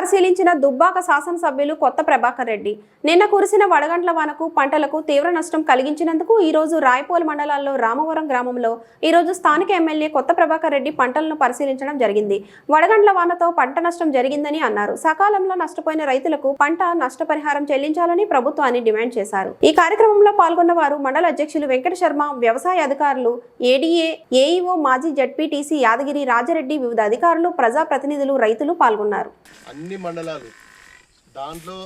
పరిశీలించిన దుబ్బాక శాసనసభ్యులు కొత్త ప్రభాకర్ రెడ్డి. నిన్న కురిసిన వడగండ్ల వానకు పంటలకు తీవ్ర నష్టం కలిగించినందుకు ఈ రోజు రాయపోల్ మండలాల్లో రామవరం గ్రామంలో ఈ రోజు స్థానిక ఎమ్మెల్యే కొత్త ప్రభాకర్ రెడ్డి పంటలను పరిశీలించడం జరిగింది. వడగండ్ల వానతో పంట నష్టం జరిగిందని అన్నారు. సకాలంలో నష్టపోయిన రైతులకు పంట నష్టపరిహారం చెల్లించాలని ప్రభుత్వాన్ని డిమాండ్ చేశారు. ఈ కార్యక్రమంలో పాల్గొన్న వారు మండల అధ్యక్షులు వెంకట శర్మ వ్యవసాయ అధికారులు ఏడీఏ ఏఈఓ మాజీ జడ్పీటీసీ యాదగిరి రాజరెడ్డి వివిధ అధికారులు ప్రజాప్రతినిధులు రైతులు పాల్గొన్నారు. అన్ని మండలాలు. దాంట్లో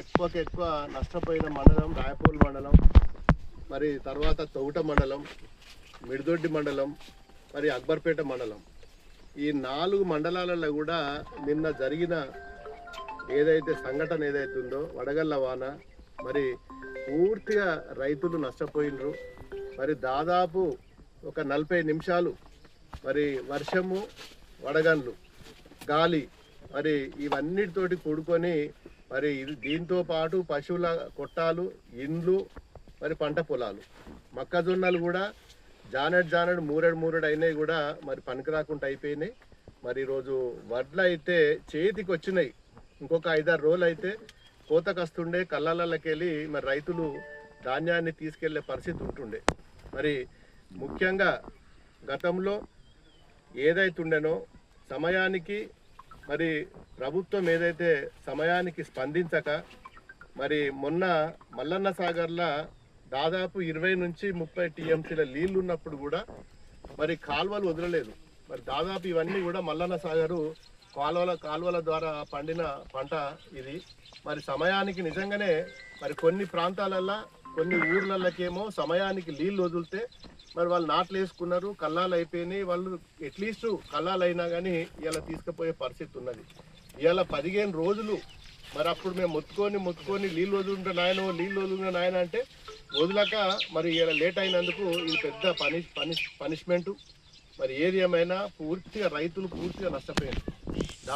ఎక్కువకి ఎక్కువ నష్టపోయిన మండలం రాయపూల్ మండలం మరి తర్వాత తౌట మండలం మిడిదొడ్డి మండలం మరి అక్బర్పేట మండలం. ఈ నాలుగు మండలాలలో కూడా నిన్న జరిగిన ఏదైతే సంఘటన ఏదైతే ఉందో వడగళ్ళ వాన మరి పూర్తిగా రైతులు నష్టపోయినరు. మరి దాదాపు ఒక నలభై నిమిషాలు మరి వర్షము వడగండ్లు గాలి మరి ఇవన్నిటితోటి కూడుకొని మరి ఇది దీంతో పాటు పశువుల కొట్టాలు ఇండ్లు మరి పంట పొలాలు. మొక్కజొన్నలు కూడా జానెడ్ జానెడ్ మూరడు మూరడు అయినాయి కూడా మరి పనికి రాకుండా అయిపోయినాయి. మరి ఈరోజు వడ్లు అయితే చేతికి వచ్చినాయి. ఇంకొక ఐదారు రోజులు అయితే కోతకు వస్తుండే కళ్ళలకి వెళ్ళి మరి రైతులు ధాన్యాన్ని తీసుకెళ్ళే పరిస్థితి ఉంటుండే. మరి ముఖ్యంగా గతంలో ఏదైతుండెనో సమయానికి మరి ప్రభుత్వం ఏదైతే సమయానికి స్పందించక మరి మొన్న మల్లన్న సాగర్లో దాదాపు ఇరవై నుంచి ముప్పై టీఎంసీల నీళ్ళు ఉన్నప్పుడు కూడా మరి కాలువలు వదలలేదు. మరి దాదాపు ఇవన్నీ కూడా మల్లన్న సాగరు కాలువల కాలువల ద్వారా పండిన పంట ఇది. మరి సమయానికి నిజంగానే మరి కొన్ని ప్రాంతాలల్లో కొన్ని ఊర్లలోకేమో సమయానికి నీళ్ళు వదిలితే మరి వాళ్ళు నాట్లు వేసుకున్నారు కల్లాలు అయిపోయినాయి. వాళ్ళు అట్లీస్ట్ కల్లాలు అయినా కానీ ఇలా తీసుకుపోయే పరిస్థితి ఉన్నది. ఇవాళ పదిహేను రోజులు మరి అప్పుడు మేము మొత్తుకొని మొత్తుకొని నీళ్ళు వదులుంటే నాయన నీళ్ళు వదులుంటే నాయన అంటే వదిలాక మరి ఇలా లేట్ అయినందుకు ఇది పెద్ద పనిష్ పనిష్ పనిష్మెంటు మరి ఏది ఏమైనా పూర్తిగా రైతులు పూర్తిగా నష్టపోయారు.